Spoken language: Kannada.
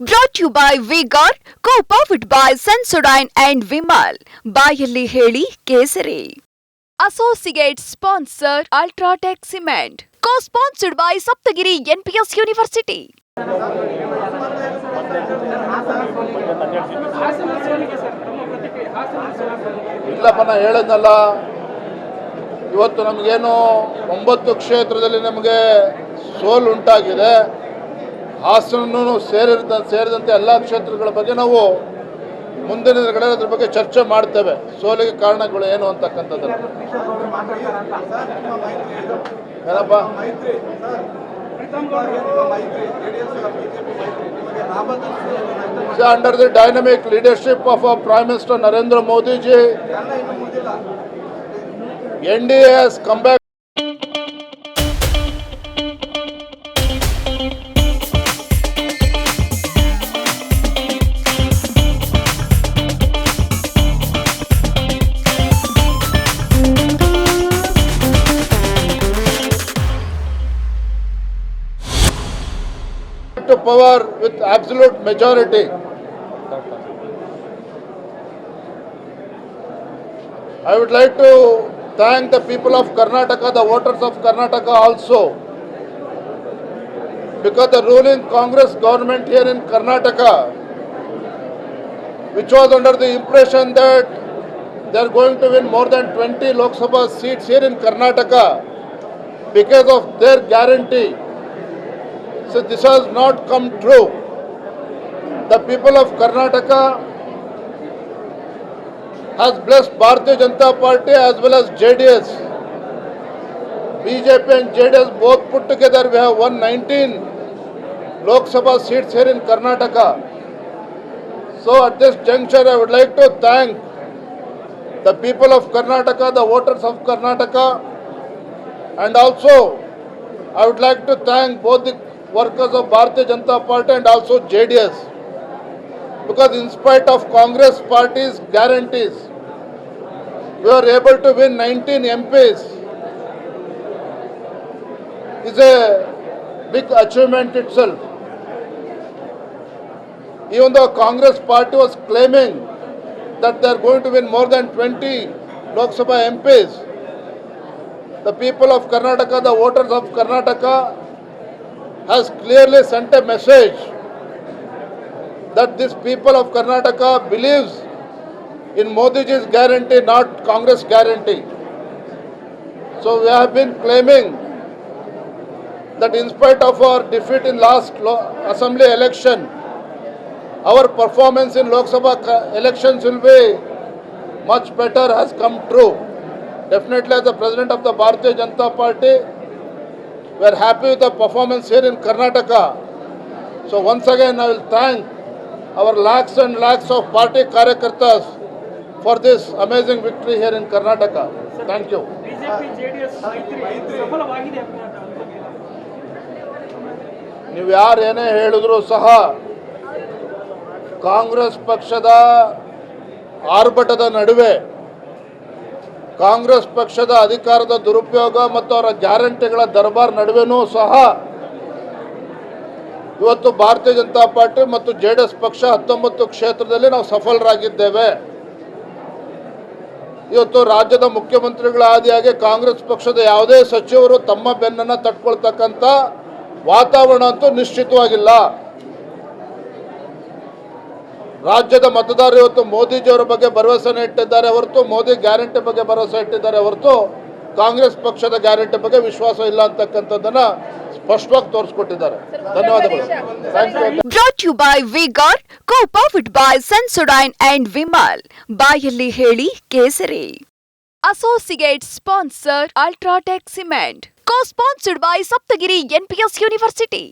Brought you by Vigor co powered by Sensodyne and Vimal ಬಾಯಲ್ಲಿ ಹೇಳಿ ಕೇಸರಿ. Associate sponsor UltraTech cement co sponsored by Saptagiri NPS university ಇಲ್ಲಪ್ಪ ನಾ ಹೇಳದ್ನಲ್ಲ ಇವತ್ತು ನಮಗೇನು ಒಂಬತ್ತು ಕ್ಷೇತ್ರದಲ್ಲಿ ನಮಗೆ ಸೋಲು ಉಂಟಾಗಿದೆ. ಹಾಸನೂ ಸೇರಿದ ಸೇರಿದಂತೆ ಎಲ್ಲ ಕ್ಷೇತ್ರಗಳ ಬಗ್ಗೆ ನಾವು ಮುಂದಿನ ದಿನಗಳಲ್ಲಿ ಅದ್ರ ಬಗ್ಗೆ ಚರ್ಚೆ ಮಾಡ್ತೇವೆ. ಸೋಲಿಗೆ ಕಾರಣಗಳು ಏನು ಅಂತಕ್ಕಂಥದ್ದು ಏನಪ್ಪ? Under the dynamic leadership of prime minister Narendra Modiji N D S come to power with absolute majority. I would like to thank the people of Karnataka, the voters of Karnataka also. Because the ruling Congress government here in Karnataka, which was under the impression that they are going to win more than 20 Lok Sabha seats here in Karnataka because of their guarantee. So this has not come true. The people of Karnataka has blessed Bharatiya Janata Party as well as JDS. BJP and JDS both put together, we have won 19 Lok Sabha seats here in Karnataka. So at this juncture, I would like to thank the people of Karnataka, the voters of Karnataka, and also I would like to thank both the workers of Bharatiya Janata Party and also JDS. Because in spite of Congress party's guarantees, we are able to win 19 MPs. Is a big achievement itself. Even though Congress party was claiming that they are going to win more than 20 Lok Sabha MPs, the people of Karnataka, the voters of Karnataka, has clearly sent a message that this people of Karnataka believes in Modi ji's guarantee, not Congress guarantee. So we have been claiming that in spite of our defeat in last assembly election, our performance in Lok Sabha elections will be much better has come true. Definitely as the president of the Bharatiya Janata Party, we are happy with the performance here in Karnataka. So once again, I will thank our lakhs and lakhs of party karyakartas for this amazing victory here in Karnataka. Thank you. ನೀವು ಯಾರು ಏನೇ ಹೇಳಿದ್ರು ಸಹ ಕಾಂಗ್ರೆಸ್ ಪಕ್ಷದ ಆರ್ಭಟದ ನಡುವೆ ಕಾಂಗ್ರೆಸ್ ಪಕ್ಷದ ಅಧಿಕಾರದ ದುರುಪಯೋಗ ಮತ್ತು ಅವರ ಗ್ಯಾರಂಟಿಗಳ ದರ್ಬಾರ್ ನಡುವೆನೂ ಸಹ ಇವತ್ತು ಭಾರತೀಯ ಜನತಾ ಪಾರ್ಟಿ ಮತ್ತು ಜೆ ಪಕ್ಷ ಹತ್ತೊಂಬತ್ತು ಕ್ಷೇತ್ರದಲ್ಲಿ ನಾವು ಸಫಲರಾಗಿದ್ದೇವೆ. ಇವತ್ತು ರಾಜ್ಯದ ಮುಖ್ಯಮಂತ್ರಿಗಳ ಆದಿಯಾಗಿ ಕಾಂಗ್ರೆಸ್ ಪಕ್ಷದ ಯಾವುದೇ ಸಚಿವರು ತಮ್ಮ ಬೆನ್ನನ್ನು ತಟ್ಕೊಳ್ತಕ್ಕಂಥ ವಾತಾವರಣ ಅಂತೂ ನಿಶ್ಚಿತವಾಗಿಲ್ಲ. ರಾಜ್ಯದ ಮತದಾರರು ಇವತ್ತು ಮೋದಿಜಿಯವರ ಬಗ್ಗೆ ಭರವಸೆ ಇಟ್ಟಿದ್ದಾರೆ ಹೊರತು ಮೋದಿ ಗ್ಯಾರಂಟಿ ಬಗ್ಗೆ ಭರವಸೆ ಇಟ್ಟಿದ್ದಾರೆ ಹೊರತು ಕಾಂಗ್ರೆಸ್ ಪಕ್ಷದ ಗ್ಯಾರಂಟಿ ಬಗ್ಗೆ ವಿಶ್ವಾಸ ಇಲ್ಲ ಅಂತಕ್ಕಂಥದ್ದನ್ನ ಸ್ಪಷ್ಟವಾಗಿ ತೋರಿಸ್ಕೊಟ್ಟಿದ್ದಾರೆ. ಧನ್ಯವಾದಗಳು. By Vigor co powered by Sensodyne and Vimal ಬಾಯಲ್ಲಿ ಹೇಳಿ ಕೇಸರಿ. Associate sponsor UltraTech cement co sponsored by Saptagiri NPS university